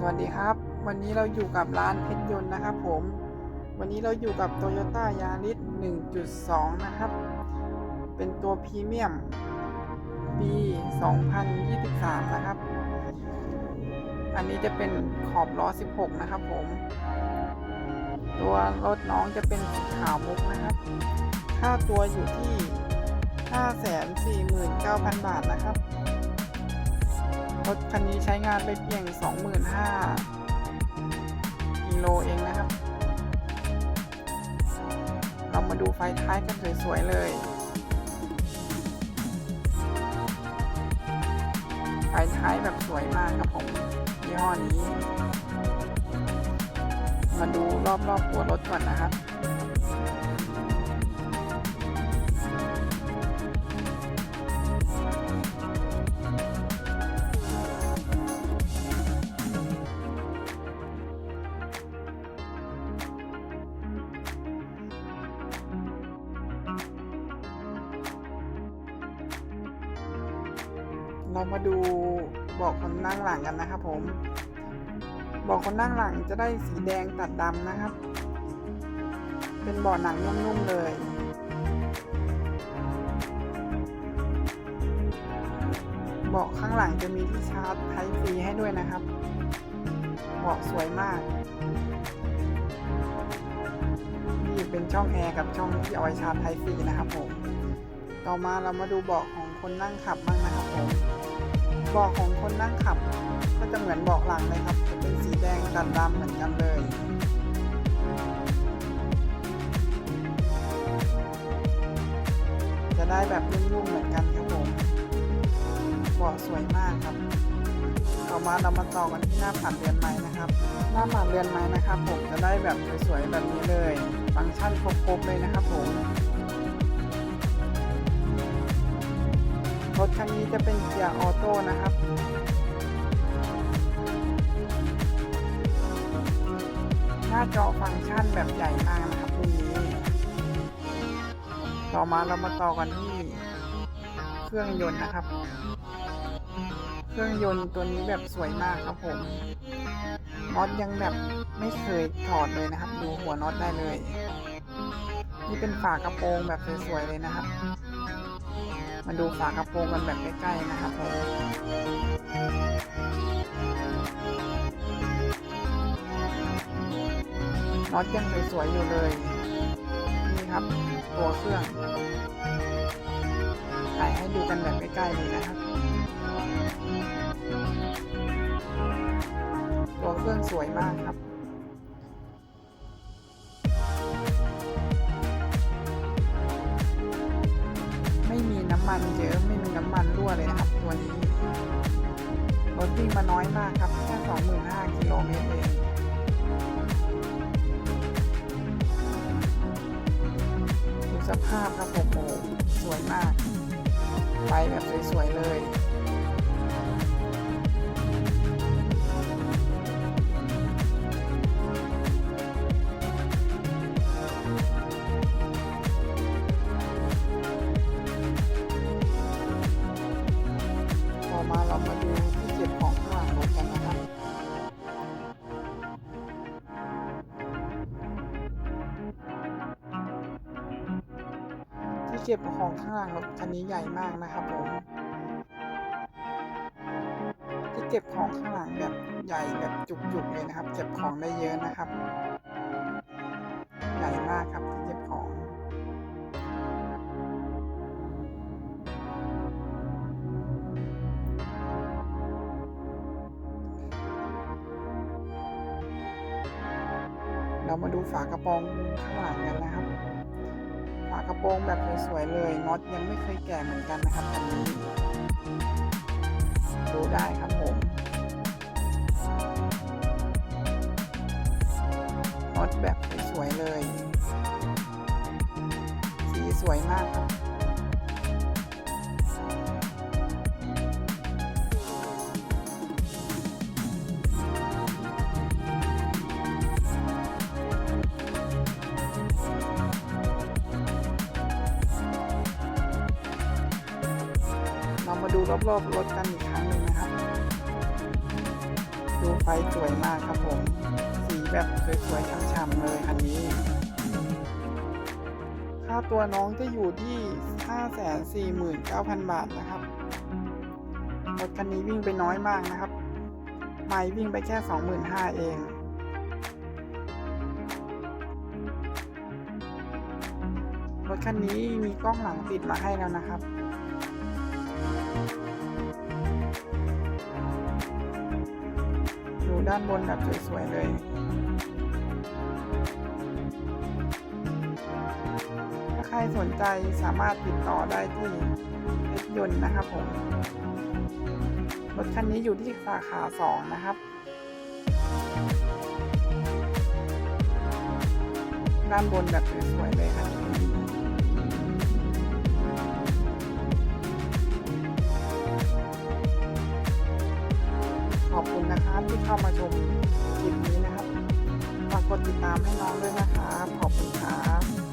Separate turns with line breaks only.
สวัสดีครับ วันนี้เราอยู่กับร้านเพชรยนต์นะครับผม วันนี้เราอยู่กับ Toyota Yaris 1.2 นะครับ เป็นตัวพรีเมียมปี 2023 นะครับ อันนี้จะเป็นขอบล้อ 16 นะครับผม ตัวรถน้องจะเป็นสีขาวมุกนะครับ ค่าตัวอยู่ที่ 549,000 บาทนะครับ รถคันนี้ใช้งานไปเพียง 25,000กิโลเองนะครับ เรามาดูไฟท้ายกันสวยๆเลยไฟท้ายแบบสวยมากครับผมยี่ห้อนี้ มาดูรอบๆตัวรถก่อนนะครับ เรามาดูเบาะคนนั่งหลังกันนะครับผมเบาะคนนั่งหลังจะได้สีแดงตัดดำนะครับ เป็นเบาะหนังนุ่มๆเลยเบาะข้างหลังจะมีที่ชาร์จไทป์ฟรีให้ด้วยนะครับเบาะสวยมาก นี่เป็นช่องแอร์กับช่องที่เอาไว้ชาร์จไทป์ฟรีนะครับผม ต่อมาเรามาดูเบาะของคนนั่งขับบ้างนะครับผม เบาะของคนนั่งขับ ก็จะเหมือนเบาะหลังเลยครับ จะเป็นสีแดงตัดดำเหมือนกันเลยจะได้แบบนุ่มๆเหมือนกันครับผมเบาะสวยมากครับ ต่อมาเรามาต่อกันที่หน้าปัดเรือนไม้นะครับ หน้าปัดเรือนไม้นะครับ ผมจะได้แบบสวยๆแบบนี้เลย ฟังก์ชันครบๆเลยนะครับผม รถคันนี้จะเป็นเกียร์ออโต้นะครับหน้าจอฟังก์ชันแบบใหญ่มากนะครับรุ่นนี้ ต่อมาเรามาต่อกันที่เครื่องยนต์นะครับ เครื่องยนต์ตัวนี้แบบสวยมากครับผมน็อตยังแบบไม่เคยถอดเลยนะครับ ดูหัวน็อตได้เลย นี่เป็นฝากระโปรงแบบสวยๆเลยนะครับ มาดูฝากระโปรงกันแบบใกล้ๆนะครับผมน็อตยังสวยๆอยู่เลย นี่ครับ ตัวเครื่องถ่ายให้ดูกันแบบใกล้ๆเลยนะครับ ตัวเครื่องสวยมากครับ รถวิ่งมาน้อยมากครับ แค่ 25,000กิโลเมตรเองดูสภาพครับผมโหสวยมาก ไปแบบสวย ๆ เลย ที่เก็บของข้างหลังรถคันนี้ใหญ่มากนะครับผมที่เก็บของข้างหลังแบบใหญ่แบบจุกๆเลยนะครับ เก็บของได้เยอะนะครับ ใหญ่มากครับที่เก็บของเรามาดูฝากระโปรงข้างหลังกันนะครับ กระโปรงแบบสวยๆเลยน็อตยังไม่เคยแก่เหมือนกันนะครับอันนี้ดูได้ครับ มาดูรอบๆรถกันอีกครั้งหนึ่งนะครับ ดูไฟสวยมากครับผม สีแบบสวยๆช่ำๆเลยคันนี้ ค่าตัวน้องจะอยู่ที่ 549,000 บาทนะครับ รถคันนี้วิ่งไปน้อยมากนะครับ ไม่วิ่งไปแค่ 25,000 เองรถคันนี้มีกล้องหลังติดมาให้แล้วนะครับ ดูด้านบนแบบสวยๆเลยถ้าใครสนใจสามารถติดต่อได้ที่เพชรยนต์นะครับผมรถคันนี้อยู่ที่สาขา 2 นะครับ ด้านบนแบบสวยๆเลยครับ มาชมคลิปนี้นะครับ ฝากกดติดตามให้น้องด้วยนะครับ ขอบคุณครับ